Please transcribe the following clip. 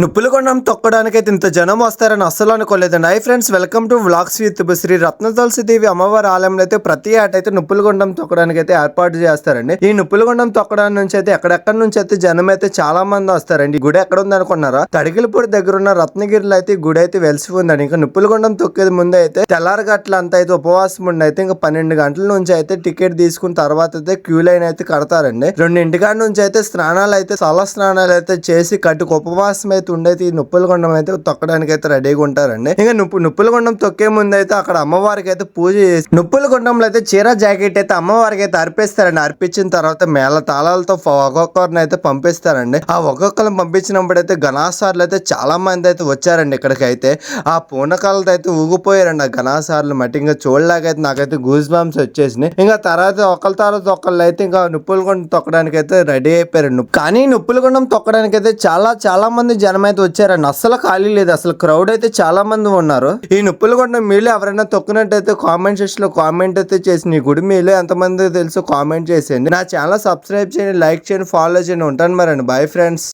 నుప్పులకొండం తొక్కడానికి అయితే ఇంత జనం వస్తారని అస్సలు అనుకోలేదండి hi friends welcome to vlogs with Sri Ratna Tulasi అమ్మవారి ఆలయంలో అయితే ప్రతి ఏట అయితే నుప్పులకొండం తొక్కడానికి అయితే ఏర్పాటు చేస్తారండి. ఈ నుప్పులకొండం తొక్కడానికి నుంచి అయితే ఎక్కడెక్కడి నుంచి అయితే జనం అయితే చాలా మంది వస్తారండి. గుడి ఎక్కడ ఉంది అనుకున్నారా తడికిలపూడి దగ్గర ఉన్న రత్నగిరిలో అయితే గుడి అయితే వెలిసి ఉందండి. ఇంకా నుప్పులకొండం తొక్కేది ముందు అయితే తెల్లారి గట్ల అయితే ఉపవాసం ఉండి అయితే ఇంకా పన్నెండు గంటల నుంచి అయితే టికెట్ తీసుకున్న తర్వాత అయితే క్యూ లైన్ అయితే కడతారండి. రెండింటికాడ నుంచి అయితే స్నానాలు అయితే సల స్నానాలు అయితే చేసి కట్టుకు ఉపవాసం అయితే ఉండైతే ఈ నుప్పులగొండం అయితే తొక్కడానికి అయితే రెడీగా ఉంటారండి. ఇంకా నుప్పు నుప్పులగొండం తొక్కే ముందు అయితే అక్కడ అమ్మవారికి అయితే పూజ చేసి నుప్పులగొండంలో అయితే చీర జాకెట్ అయితే అమ్మవారికి అయితే అర్పిస్తారండి. అర్పించిన తర్వాత మేళ తాళాలతో ఒక్కొక్కరిని అయితే పంపిస్తారండి. ఆ ఒక్కొక్కరిని పంపించినప్పుడు అయితే గణాసార్లు అయితే చాలా మంది అయితే వచ్చారండి ఇక్కడికి అయితే ఆ పూనకాలతో అయితే ఊగిపోయారండి ఆ గణాసార్లు మట్టి. ఇంకా చూడలేకైతే నాకైతే గూజ్ బాంబ్స్ వచ్చేసినాయి. ఇంకా తర్వాత ఒకళ్ళ తర్వాత ఒకళ్ళు అయితే ఇంకా నుప్పులగొండం తొక్కడానికి అయితే రెడీ అయిపోయారు. కానీ నుప్పులగొండం తొక్కడానికి అయితే చాలా చాలా మంది జనం అయితే వచ్చారండి. అస్సలు ఖాళీ లేదు. అసలు క్రౌడ్ అయితే చాలా మంది ఉన్నారు. ఈ నొప్పులు నుప్పులగొండం మీలో ఎవరైనా తొక్కినట్టయితే కామెంట్ సెక్షన్లో కామెంట్ అయితే చేసి ఈ గుడి మీలో ఎంతమంది తెలుసు కామెంట్ చేసేయండి. నా ఛానల్ సబ్స్క్రైబ్ చేయండి లైక్ చేయండి ఫాలో చేయండి. ఉంటాను మరండి. Bye friends